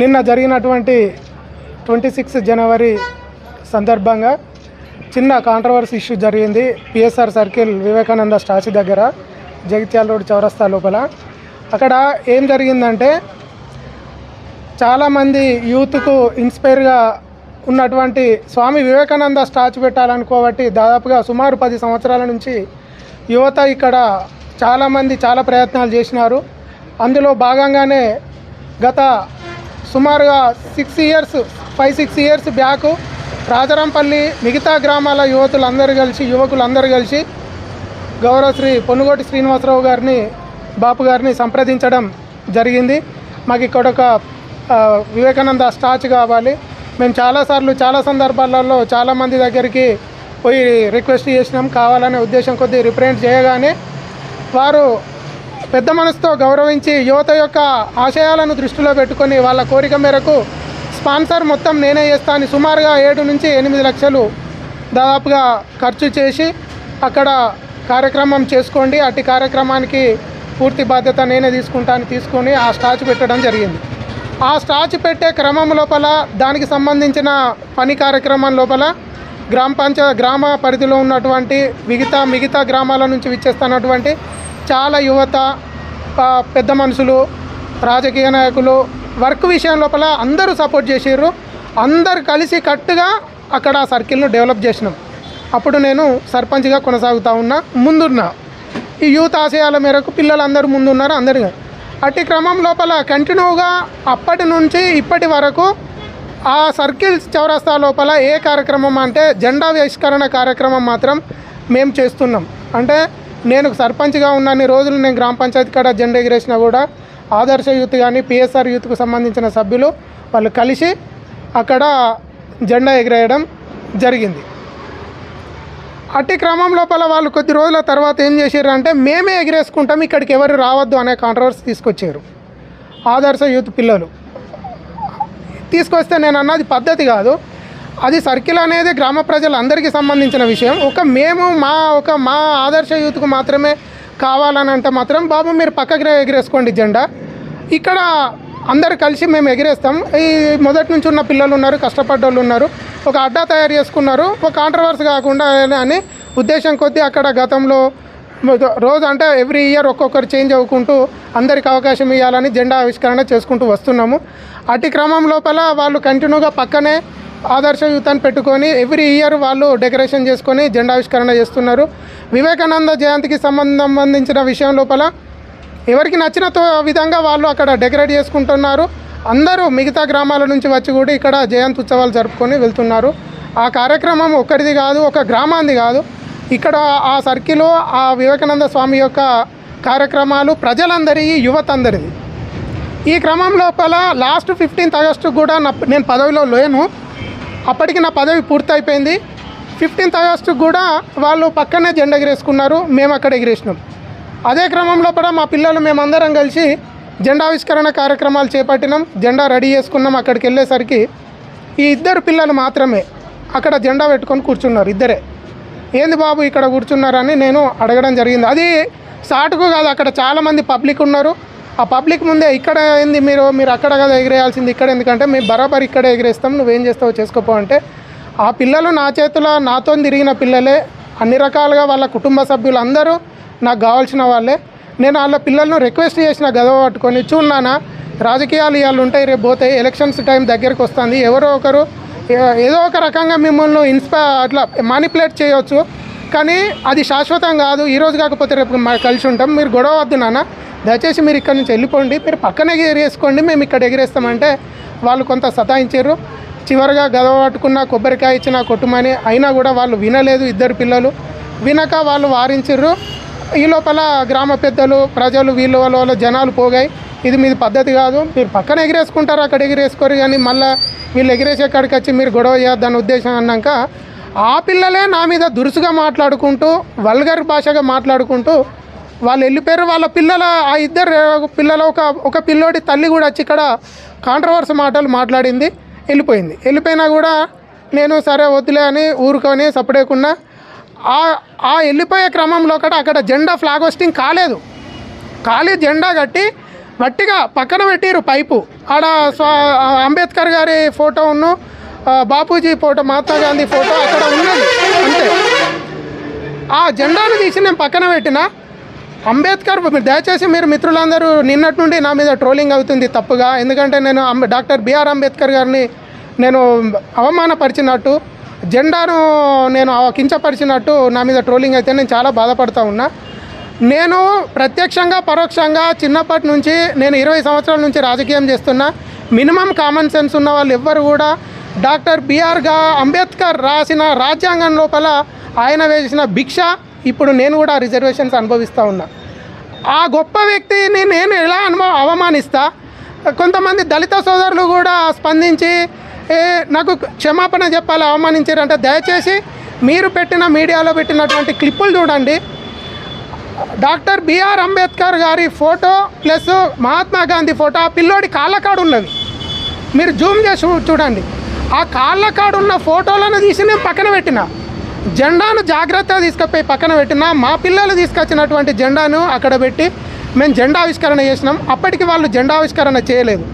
నిన్న జరిగినటువంటి twenty six జనవరి సందర్భంగా చిన్న కాంట్రవర్సీ ఇష్యూ జరిగింది. పిఎస్ఆర్ సర్కిల్ వివేకానంద స్టాచ్యూ దగ్గర జగిత్యాల రోడ్ చౌరస్తా లోపల. అక్కడ ఏం జరిగిందంటే చాలామంది యూత్కు ఇన్స్పైర్గా ఉన్నటువంటి స్వామి వివేకానంద స్టాచ్యూ పెట్టాలనుకోబట్టి దాదాపుగా సుమారు పది సంవత్సరాల నుంచి యువత ఇక్కడ చాలామంది చాలా ప్రయత్నాలు చేసినారు. అందులో భాగంగానే గత సుమారుగా six years five six years back Rajarampalli మిగతా గ్రామాల యువతులందరూ కలిసి యువకులందరూ కలిసి గౌరవ శ్రీ పొన్నుగోటి శ్రీనివాసరావు గారిని బాపు గారిని సంప్రదించడం జరిగింది. మాకు ఇక్కడ ఒక వివేకానంద స్టాచ్ కావాలి. మేము చాలాసార్లు చాలా సందర్భాలలో చాలామంది దగ్గరికి పోయి రిక్వెస్ట్ చేసినాం. కావాలనే ఉద్దేశం కొద్దీ రిప్రజెంట్ చేయగానే వారు పెద్ద మనసుతో గౌరవించి యువత యొక్క ఆశయాలను దృష్టిలో పెట్టుకొని వాళ్ళ కోరిక మేరకు స్పాన్సర్ మొత్తం నేనే చేస్తాను సుమారుగా ఏడు నుంచి ఎనిమిది లక్షలు దాదాపుగా ఖర్చు చేసి అక్కడ కార్యక్రమం చేసుకోండి. అట్టి కార్యక్రమానికి పూర్తి బాధ్యత నేనే తీసుకుంటాను తీసుకొని ఆ స్టాచ్ పెట్టడం జరిగింది. ఆ స్టాచ్ పెట్టే క్రమం లోపల దానికి సంబంధించిన పని కార్యక్రమం లోపల గ్రామ పంచ గ్రామ పరిధిలో ఉన్నటువంటి మిగతా మిగతా గ్రామాల నుంచి విచ్చేస్తున్నటువంటి చాలా యువత పెద్ద మనుషులు రాజకీయ నాయకులు వర్క్ విషయం లోపల అందరూ సపోర్ట్ చేసారు అందరు కలిసి కట్టుగా అక్కడ ఆ సర్కిల్ను డెవలప్ చేసినాం. అప్పుడు నేను సర్పంచ్గా కొనసాగుతూ ఉన్నా ముందున్నా. ఈ యూత్ ఆశయాల మేరకు పిల్లలందరూ ముందున్నారు అందరిగా. అట్టి క్రమం లోపల కంటిన్యూగా అప్పటి నుంచి ఇప్పటి వరకు ఆ సర్కిల్ చౌరస్తా లోపల ఏ కార్యక్రమం అంటే జెండా ఆవిష్కరణ కార్యక్రమం మాత్రం మేము చేస్తున్నాం. అంటే నేను సర్పంచ్గా ఉన్నన్ని రోజులు నేను గ్రామ పంచాయతీ కాడ జెండా ఎగిరేసినా కూడా ఆదర్శ యూత్ కానీ పిఎస్ఆర్ యూత్కు సంబంధించిన సభ్యులు వాళ్ళు కలిసి అక్కడ జెండా ఎగిరేయడం జరిగింది. అట్టి క్రమం లోపల వాళ్ళు కొద్ది రోజుల తర్వాత ఏం చేశారు అంటే మేమే ఎగిరేసుకుంటాం ఇక్కడికి ఎవరు రావద్దు అనే కాంట్రవర్సీ తీసుకొచ్చారు. ఆదర్శ యూత్ పిల్లలు. తీసుకొస్తే నేను అన్నది పద్ధతి కాదు. అది సర్కిల్ అనేది గ్రామ ప్రజలందరికీ సంబంధించిన విషయం. ఒక మేము మా ఒక మా ఆదర్శ యూత్కు మాత్రమే కావాలని అంటే మాత్రం బాబు మీరు పక్కకి ఎగిరేసుకోండి జెండా. ఇక్కడ అందరు కలిసి మేము ఎగిరేస్తాం. ఈ మొదటి నుంచి ఉన్న పిల్లలు ఉన్నారు కష్టపడ్డోళ్ళు ఉన్నారు. ఒక అడ్డా తయారు చేసుకున్నారు. ఒక కాంట్రవర్సీ కాకుండా అని ఉద్దేశం కొద్దీ అక్కడ గతంలో రోజు అంటే ఎవ్రీ ఇయర్ ఒక్కొక్కరు చేంజ్ అవ్వుకుంటూ అందరికి అవకాశం ఇవ్వాలని జెండా ఆవిష్కరణ చేసుకుంటూ వస్తున్నాము. అటు క్రమం లోపల వాళ్ళు కంటిన్యూగా పక్కనే ఆదర్శ యూతాన్ని పెట్టుకొని ఎవ్రీ ఇయర్ వాళ్ళు డెకరేషన్ చేసుకొని జెండా ఆవిష్కరణ చేస్తున్నారు. వివేకానంద జయంతికి సంబంధించిన విషయం లోపల ఎవరికి నచ్చిన తో- విధంగా వాళ్ళు అక్కడ డెకరేట్ చేసుకుంటున్నారు. అందరూ మిగతా గ్రామాల నుంచి వచ్చి కూడా ఇక్కడ జయంతి ఉత్సవాలు జరుపుకొని వెళ్తున్నారు. ఆ కార్యక్రమం ఒక్కడిది కాదు ఒక గ్రామాంది కాదు. ఇక్కడ ఆ సర్కిల్ ఆ వివేకానంద స్వామి యొక్క కార్యక్రమాలు ప్రజలందరి యువత అందరిది ఈ క్రమం లోపల లాస్ట్ ఫిఫ్టీన్త్ ఆగస్టు కూడా నా నేను పదవిలో లేను. అప్పటికి నా పదవి పూర్తయిపోయింది. ఫిఫ్టీన్త్ ఆగస్టు కూడా వాళ్ళు పక్కనే జెండా ఎగిరేసుకున్నారు. మేము అక్కడ ఎగిరేసినాం. అదే క్రమంలో కూడా మా పిల్లలు మేమందరం కలిసి జెండావిష్కరణ కార్యక్రమాలు చేపట్టినాం. జెండా రెడీ చేసుకున్నాం. అక్కడికి వెళ్ళేసరికి ఈ ఇద్దరు పిల్లలు మాత్రమే అక్కడ జెండా పెట్టుకొని కూర్చున్నారు ఇద్దరే. ఏంది బాబు ఇక్కడ కూర్చున్నారని నేను అడగడం జరిగింది. అది సాటుకు కాదు అక్కడ చాలామంది పబ్లిక్ ఉన్నారు. ఆ పబ్లిక్ ముందే ఇక్కడ ఏంది మీరు? మీరు అక్కడ కదా ఎగిరేయాల్సింది ఇక్కడ ఎందుకంటే మేము బరాబర్ ఇక్కడే ఎగిరేస్తాం. నువ్వేం చేస్తావో చేసుకోపో అంటే ఆ పిల్లలు నా చేతిలో నాతో తిరిగిన పిల్లలే అన్ని రకాలుగా వాళ్ళ కుటుంబ సభ్యులు అందరూ నాకు కావాల్సిన వాళ్ళే. నేను వాళ్ళ పిల్లలను రిక్వెస్ట్ చేసిన గదవ పట్టుకొని చూన్నానా రాజకీయాలు ఇవాళ ఉంటాయి రేపు పోతాయి ఎలక్షన్స్ టైం దగ్గరికి వస్తుంది. ఎవరో ఒకరు ఏదో ఒక రకంగా మిమ్మల్ని ఇన్స్పై అట్లా మానిపులేట్ చేయవచ్చు కానీ అది శాశ్వతం కాదు. ఈరోజు కాకపోతే రేపు కలిసి ఉంటాం. మీరు గొడవ వద్దు నాన్న. దయచేసి మీరు ఇక్కడ నుంచి వెళ్ళిపోండి. మీరు పక్కన ఎగిరేసుకోండి. మేము ఇక్కడ ఎగిరేస్తామంటే వాళ్ళు కొంత సతాయించారు. చివరిగా గదవ పట్టుకున్న కొబ్బరికాయ ఇచ్చిన కొట్టుమని అయినా కూడా వాళ్ళు వినలేదు ఇద్దరు పిల్లలు. వినక వాళ్ళు వారించారు. ఈ లోపల గ్రామ పెద్దలు ప్రజలు వీళ్ళ వాళ్ళ వాళ్ళ జనాలు పోగాయి. ఇది మీది పద్ధతి కాదు. మీరు పక్కన ఎగిరేసుకుంటారు అక్కడ ఎగిరేసుకోరు కానీ మళ్ళీ వీళ్ళు ఎగిరేసే కాడికి వచ్చి మీరు గొడవ చేయొద్దని ఉద్దేశం అన్నాక ఆ పిల్లలే నా మీద దురుసుగా మాట్లాడుకుంటూ వల్గర్ భాషగా మాట్లాడుకుంటూ వాళ్ళు వెళ్ళిపోయారు. వాళ్ళ పిల్లల ఆ ఇద్దరు పిల్లల ఒక ఒక పిల్లోడి తల్లి కూడా వచ్చి ఇక్కడ కాంట్రవర్సీ మాటలు మాట్లాడింది. వెళ్ళిపోయింది. వెళ్ళిపోయినా కూడా నేను సరే వద్దులే అని ఊరుకొని సపడేకున్నా ఆ వెళ్ళిపోయే క్రమంలో కూడా అక్కడ జెండా ఫ్లాగ్ హోస్టింగ్ కాలేదు. ఖాళీ జెండా కట్టి వట్టిగా పక్కన పెట్టిరు పైపు. ఆడ స్వా అంబేద్కర్ గారి ఫోటోను బాపూజీ ఫోటో మహాత్మా గాంధీ ఫోటో అక్కడ ఉన్నది. అంతే. ఆ జెండాను తీసి నేను పక్కన పెట్టిన. అంబేద్కర్ దయచేసి మీరు మిత్రులందరూ నిన్నటి నుండి నా మీద ట్రోలింగ్ అవుతుంది తప్పుగా. ఎందుకంటే నేను అంబే డాక్టర్ బిఆర్ అంబేద్కర్ గారిని నేను అవమానపరిచినట్టు జెండాను నేను కించపరిచినట్టు నా మీద ట్రోలింగ్ అయితే నేను చాలా బాధపడుతూ ఉన్నా. నేను ప్రత్యక్షంగా పరోక్షంగా చిన్నప్పటి నుంచి నేను ఇరవై సంవత్సరాల నుంచి రాజకీయం చేస్తున్నా. మినిమం కామన్ సెన్స్ ఉన్న వాళ్ళు ఎవ్వరు కూడా డాక్టర్ బిఆర్గా అంబేద్కర్ రాసిన రాజ్యాంగం లోపల ఆయన వేసిన భిక్ష ఇప్పుడు నేను కూడా రిజర్వేషన్స్ అనుభవిస్తూ ఉన్నా. ఆ గొప్ప వ్యక్తిని నేను ఎలా అనుభవ అవమానిస్తా? కొంతమంది దళిత సోదరులు కూడా స్పందించి నాకు క్షమాపణ చెప్పాలి? అవమానించారంటే దయచేసి మీరు పెట్టిన మీడియాలో పెట్టినటువంటి క్లిప్పులు చూడండి. డాక్టర్ బిఆర్ అంబేద్కర్ గారి photo plus Mahatma Gandhi photo ఆ పిల్లోడి కాళ్ళకాడు ఉన్నవి మీరు జూమ్ చేసి చూడండి. ఆ కాళ్ళకాడు ఉన్న ఫోటోలను తీసి నేను పక్కన పెట్టిన. జెండాను జాగ్రత్తగా తీసుకుపోయి పక్కన పెట్టిన. మా పిల్లలు తీసుకొచ్చినటువంటి జెండాను అక్కడ పెట్టి మేము జెండా ఆవిష్కరణ చేసినాం. అప్పటికి వాళ్ళు జెండా ఆవిష్కరణ చేయలేదు.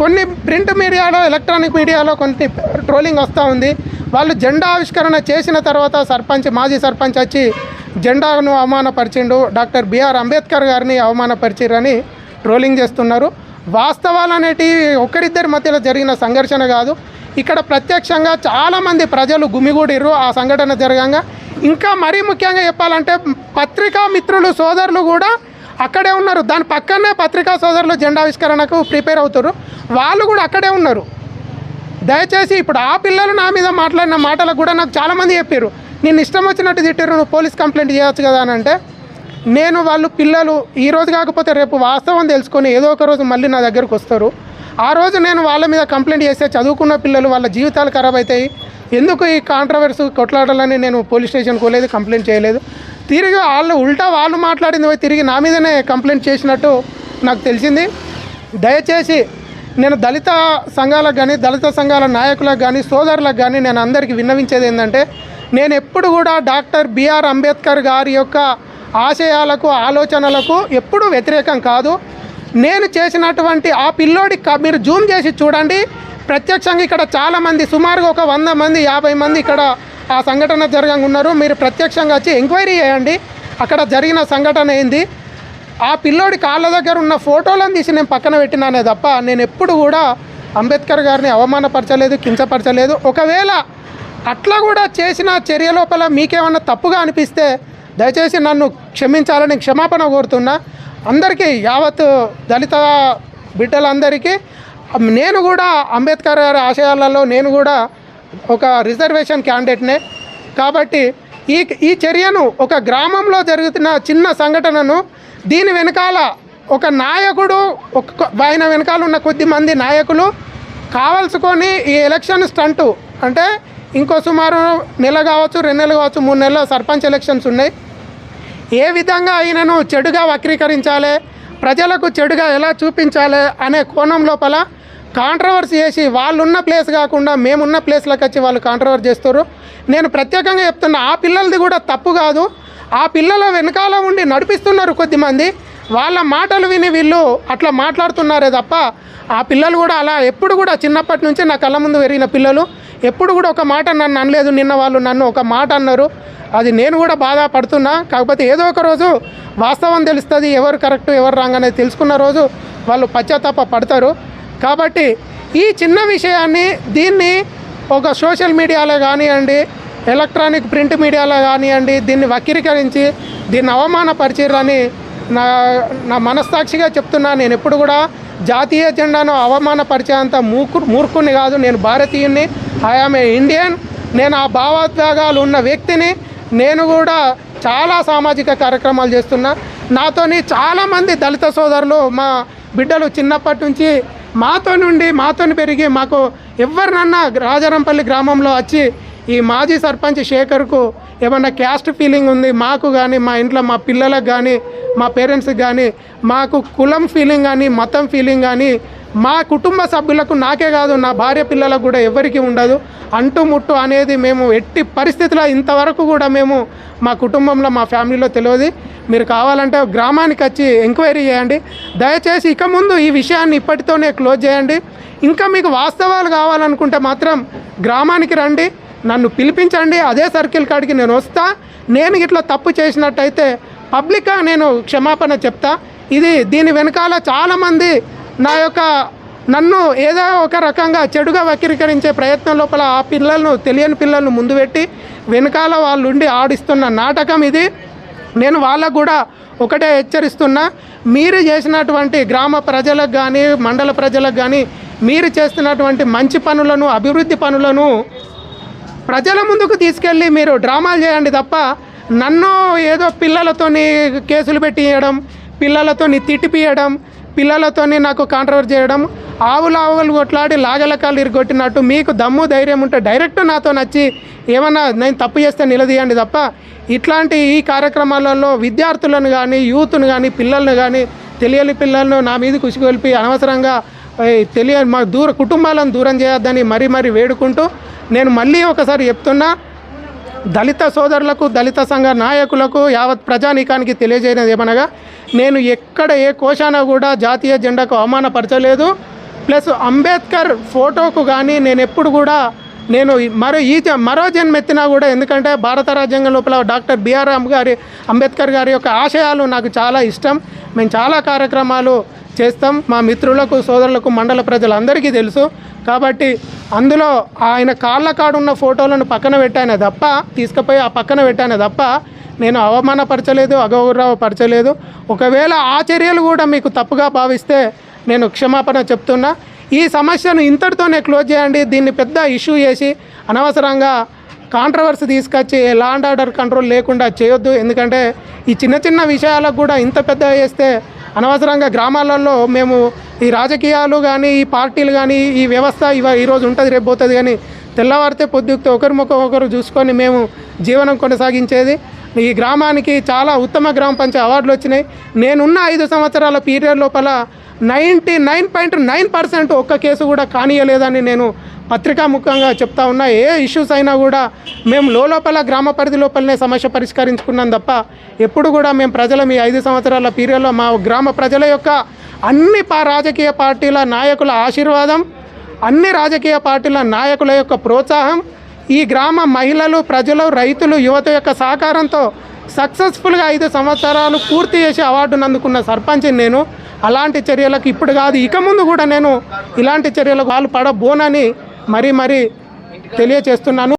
కొన్ని ప్రింట్ మీడియాలో ఎలక్ట్రానిక్ మీడియాలో కొన్ని ట్రోలింగ్ వస్తూ ఉంది. వాళ్ళు జెండా ఆవిష్కరణ చేసిన తర్వాత సర్పంచ్ మాజీ సర్పంచ్ వచ్చి జెండాను అవమానపరిచిండు. డాక్టర్ బిఆర్ అంబేద్కర్ గారిని అవమానపరిచిరని ట్రోలింగ్ చేస్తున్నారు. వాస్తవాలు అనేటివి ఒకరిద్దరి మధ్యలో జరిగిన సంఘర్షణ కాదు. ఇక్కడ ప్రత్యక్షంగా చాలామంది ప్రజలు గుమిగూడిర్రు ఆ సంఘటన జరగంగా. ఇంకా మరీ ముఖ్యంగా చెప్పాలంటే పత్రికా మిత్రులు సోదరులు కూడా అక్కడే ఉన్నారు. దాని పక్కనే పత్రికా సోదరులు జెండావిష్కరణకు ప్రిపేర్ అవుతారు వాళ్ళు కూడా అక్కడే ఉన్నారు. దయచేసి ఇప్పుడు ఆ పిల్లలు నా మీద మాట్లాడిన మాటలకు కూడా నాకు చాలామంది చెప్పారు నేను ఇష్టం వచ్చినట్టు తిట్టారు నువ్వు పోలీస్ కంప్లైంట్ చేయొచ్చు కదా అని అంటే నేను వాళ్ళు పిల్లలు ఈ రోజు కాకపోతే రేపు వాస్తవం తెలుసుకొని ఏదో ఒక రోజు మళ్ళీ నా దగ్గరకు వస్తారు. ఆ రోజు నేను వాళ్ళ మీద కంప్లైంట్ చేస్తే చదువుకున్న పిల్లలు వాళ్ళ జీవితాలు ఖరాబ్ అవుతాయి ఎందుకు ఈ కాంట్రవర్సీ కొట్లాడాలని నేను పోలీస్ స్టేషన్కి పోలేదు కంప్లైంట్ చేయలేదు? తిరిగి వాళ్ళు ఉల్టా వాళ్ళు మాట్లాడింది పోయి తిరిగి నా మీదనే కంప్లైంట్ చేసినట్టు నాకు తెలిసింది. దయచేసి నేను దళిత సంఘాలకు కానీ దళిత సంఘాల నాయకులకు కానీ సోదరులకు కానీ నేను అందరికీ విన్నవించేది ఏంటంటే నేను ఎప్పుడు కూడా డాక్టర్ బిఆర్ అంబేద్కర్ గారి యొక్క ఆశయాలకు ఆలోచనలకు ఎప్పుడూ వ్యతిరేకం కాదు. నేను చేసినటువంటి ఆ పిల్లోడి మీరు జూమ్ చేసి చూడండి. ప్రత్యక్షంగా ఇక్కడ చాలామంది సుమారుగా ఒక వంద మంది యాభై మంది ఇక్కడ ఆ సంఘటన జరగంగా ఉన్నారు. మీరు ప్రత్యక్షంగా వచ్చి ఎంక్వైరీ చేయండి. అక్కడ జరిగిన సంఘటన ఏంది? ఆ పిల్లోడి కాళ్ళ దగ్గర ఉన్న ఫోటోలను తీసి నేను పక్కన పెట్టినానే తప్ప నేను ఎప్పుడు కూడా అంబేద్కర్ గారిని అవమానపరచలేదు కించపరచలేదు. ఒకవేళ అట్లా కూడా చేసిన చర్య లోపల మీకేమన్నా తప్పుగా అనిపిస్తే దయచేసి నన్ను క్షమించాలని క్షమాపణ కోరుతున్నా. అందరికీ యావత్ దళిత బిడ్డలందరికీ నేను కూడా అంబేద్కర్ గారి ఆశయాలలో నేను కూడా ఒక రిజర్వేషన్ క్యాండిడేట్నే. కాబట్టి ఈ ఈ చర్యను ఒక గ్రామంలో జరుగుతున్న చిన్న సంఘటనను దీని వెనకాల ఒక నాయకుడు ఒక ఆయన వెనకాల ఉన్న కొద్ది మంది నాయకులు కావలసుకొని ఈ ఎలక్షన్ స్టంటు అంటే ఇంకో సుమారు నెల కావచ్చు రెండు నెలలు కావచ్చు మూడు నెలల సర్పంచ్ ఎలక్షన్స్ ఉన్నాయి. ఏ విధంగా ఆయనను చెడుగా వక్రీకరించాలి ప్రజలకు చెడుగా ఎలా చూపించాలి అనే కోణం లోపల కాంట్రవర్సీ చేసి వాళ్ళున్న ప్లేస్ కాకుండా మేమున్న ప్లేస్లోకి వచ్చి వాళ్ళు కాంట్రవర్సీ చేస్తారు నేను ప్రత్యేకంగా చెప్తున్నా ఆ పిల్లలది కూడా తప్పు కాదు. ఆ పిల్లల వెనకాల ఉండి నడిపిస్తున్నారు కొద్దిమంది. వాళ్ళ మాటలు విని వీళ్ళు అట్లా మాట్లాడుతున్నారే తప్ప ఆ పిల్లలు కూడా అలా ఎప్పుడు కూడా చిన్నప్పటి నుంచి నా కళ్ళ ముందు పెరిగిన పిల్లలు ఎప్పుడు కూడా ఒక మాట నన్ను అనలేదు నిన్న వాళ్ళు నన్ను ఒక మాట అన్నారు. అది నేను కూడా బాధపడుతున్నా. కాకపోతే ఏదో ఒక రోజు వాస్తవం తెలుస్తుంది ఎవరు కరెక్ట్ ఎవరు రాంగ్ అనేది తెలుసుకున్న రోజు వాళ్ళు పశ్చాత్తాప పడతారు. కాబట్టి ఈ చిన్న విషయాన్ని దీన్ని ఒక సోషల్ మీడియాలో కానివ్వండి ఎలక్ట్రానిక్ ప్రింట్ మీడియాలో కానివ్వండి దీన్ని వక్రీకరించి దీన్ని అవమానపరిచిరని నా నా మనస్సాక్షిగా చెప్తున్నా. నేను ఎప్పుడు కూడా జాతీయ జెండాను అవమానపరిచేంత మూకు మూర్ఖుని కాదు. నేను భారతీయుని ఐఆమ్ ఏ ఇండియన్ నేను ఆ భావోద్వేగాలు ఉన్న వ్యక్తిని నేను కూడా చాలా సామాజిక కార్యక్రమాలు చేస్తున్నా. నాతోని చాలామంది దళిత సోదరులు మా బిడ్డలు చిన్నప్పటి నుంచి మాతో నుండి మాతోని పెరిగి మాకు ఎవరినన్నా రాజారంపల్లి గ్రామంలో వచ్చి ఈ మాజీ సర్పంచ్ శేఖర్కు ఏమన్నా క్యాస్ట్ ఫీలింగ్ ఉంది? మాకు కానీ మా ఇంట్లో మా పిల్లలకు కానీ మా పేరెంట్స్కి కానీ మాకు కులం ఫీలింగ్ కానీ మతం ఫీలింగ్ కానీ మా కుటుంబ సభ్యులకు నాకే కాదు నా భార్య పిల్లలకు కూడా ఎవరికి ఉండదు. అంటు ముట్టు అనేది మేము ఎట్టి పరిస్థితుల్లో ఇంతవరకు కూడా మేము మా కుటుంబంలో మా ఫ్యామిలీలో తెలియదు. మీరు కావాలంటే గ్రామానికి వచ్చి ఎంక్వైరీ చేయండి. దయచేసి ఇక ముందు ఈ విషయాన్ని ఇప్పటితోనే క్లోజ్ చేయండి. ఇంకా మీకు వాస్తవాలు కావాలనుకుంటే మాత్రం గ్రామానికి రండి. నన్ను పిలిపించండి అదే సర్కిల్ కాడికి నేను వస్తా. నేను ఇట్లా తప్పు చేసినట్టయితే పబ్లిక్గా నేను క్షమాపణ చెప్తా. ఇది దీని వెనకాల చాలామంది నా యొక్క నన్ను ఏదో ఒక రకంగా చెడుగా వక్రీకరించే ప్రయత్నం లోపల ఆ పిల్లలను తెలియని పిల్లలను ముందు పెట్టి వెనకాల వాళ్ళు ఉండి ఆడిస్తున్న నాటకం ఇది. నేను వాళ్ళకు కూడా ఒకటే హెచ్చరిస్తున్నా మీరు చేసినటువంటి గ్రామ ప్రజలకు కానీ మండల ప్రజలకు కానీ మీరు చేస్తున్నటువంటి మంచి పనులను అభివృద్ధి పనులను ప్రజల ముందుకు తీసుకెళ్ళి మీరు డ్రామాలు చేయండి తప్ప నన్ను ఏదో పిల్లలతోని కేసులు పెట్టియడం పిల్లలతోని తిట్టిపియడం పిల్లలతోని నాకు కాంట్రవర్ చేయడం ఆవులు ఆవులు కొట్లాడి లాగలకాలు ఇరుగొట్టినట్టు మీకు దమ్ము ధైర్యం ఉంటే డైరెక్ట్ నాతో నచ్చి ఏమన్నా నేను తప్పు చేస్తే నిలదీయండి తప్ప ఇట్లాంటి ఈ కార్యక్రమాలలో విద్యార్థులను కానీ యూత్ను కానీ పిల్లలను కానీ తెలియని పిల్లలను నా మీద కుసిగొల్పి అనవసరంగా తెలియ మా దూర కుటుంబాలను దూరం చేయొద్దని మరీ మరీ వేడుకుంటూ నేను మళ్ళీ ఒకసారి చెప్తున్నా దళిత సోదరులకు దళిత సంఘ నాయకులకు యావత్ ప్రజానీకానికి తెలియజేయనది ఏమనగా నేను ఎక్కడ ఏ కోశాన కూడా జాతీయ జెండాకు అవమానపరచలేదు. ప్లస్ అంబేద్కర్ ఫోటోకు కానీ నేను ఎప్పుడు కూడా నేను మరో ఈ మరో జన్మెత్తినా కూడా ఎందుకంటే భారత రాజ్యాంగం లోపల డాక్టర్ బిఆర్ గారి అంబేద్కర్ గారి యొక్క ఆశయాలు నాకు చాలా ఇష్టం. మేము చాలా కార్యక్రమాలు చేస్తాం. మా మిత్రులకు సోదరులకు మండల ప్రజలందరికీ తెలుసు. కాబట్టి అందులో ఆయన కాళ్ళ కాడున్న ఫోటోలను పక్కన పెట్టానే తప్ప తీసుకుపోయి ఆ పక్కన పెట్టానే తప్ప నేను అవమానపరచలేదు అగౌరవపరచలేదు. ఒకవేళ ఆ చర్యలు కూడా మీకు తప్పుగా భావిస్తే నేను క్షమాపణ చెప్తున్నా. ఈ సమస్యను ఇంతటితోనే క్లోజ్ చేయండి. దీన్ని పెద్ద ఇష్యూ చేసి అనవసరంగా కాంట్రవర్సీ తీసుకొచ్చి లా అండ్ ఆర్డర్ కంట్రోల్ లేకుండా చేయొద్దు. ఎందుకంటే ఈ చిన్న చిన్న విషయాలకు కూడా ఇంత పెద్ద చేస్తే అనవసరంగా గ్రామాలలో మేము ఈ రాజకీయాలు కానీ ఈ పార్టీలు కానీ ఈ వ్యవస్థ ఇవ ఈరోజు ఉంటుంది రేపు పోతుంది కానీ తెల్లవారితే పొద్దుక్తే ఒకరి ముఖం ఒకరు చూసుకొని మేము జీవనం కొనసాగించేది. ఈ గ్రామానికి చాలా ఉత్తమ గ్రామ పంచాయతీ అవార్డులు వచ్చినాయి. నేనున్న ఐదు సంవత్సరాల పీరియడ్ లోపల ninety nine point nine percent ఒక్క కేసు కూడా కానియలేదని నేను పత్రికా ముఖంగా చెప్తా ఉన్నా ఏ ఇష్యూస్ అయినా కూడా మేము లోపల గ్రామ పరిధి లోపలనే సమస్య పరిష్కరించుకున్నాం తప్ప ఎప్పుడు కూడా మేము ప్రజల మీ ఐదు సంవత్సరాల పీరియడ్లో మా గ్రామ ప్రజల యొక్క అన్ని పా రాజకీయ పార్టీల నాయకుల ఆశీర్వాదం అన్ని రాజకీయ పార్టీల నాయకుల యొక్క ప్రోత్సాహం ఈ గ్రామ మహిళలు ప్రజలు రైతులు యువత యొక్క సహకారంతో సక్సెస్ఫుల్గా ఐదు సంవత్సరాలు పూర్తి చేసి అవార్డును అందుకున్న సర్పంచ్ నేను. అలాంటి చర్యలకు ఇప్పుడు కాదు ఇక ముందు కూడా నేను ఇలాంటి చర్యలకు వాళ్ళు పడబోనని మరీ మరీ తెలియచేస్తున్నాను.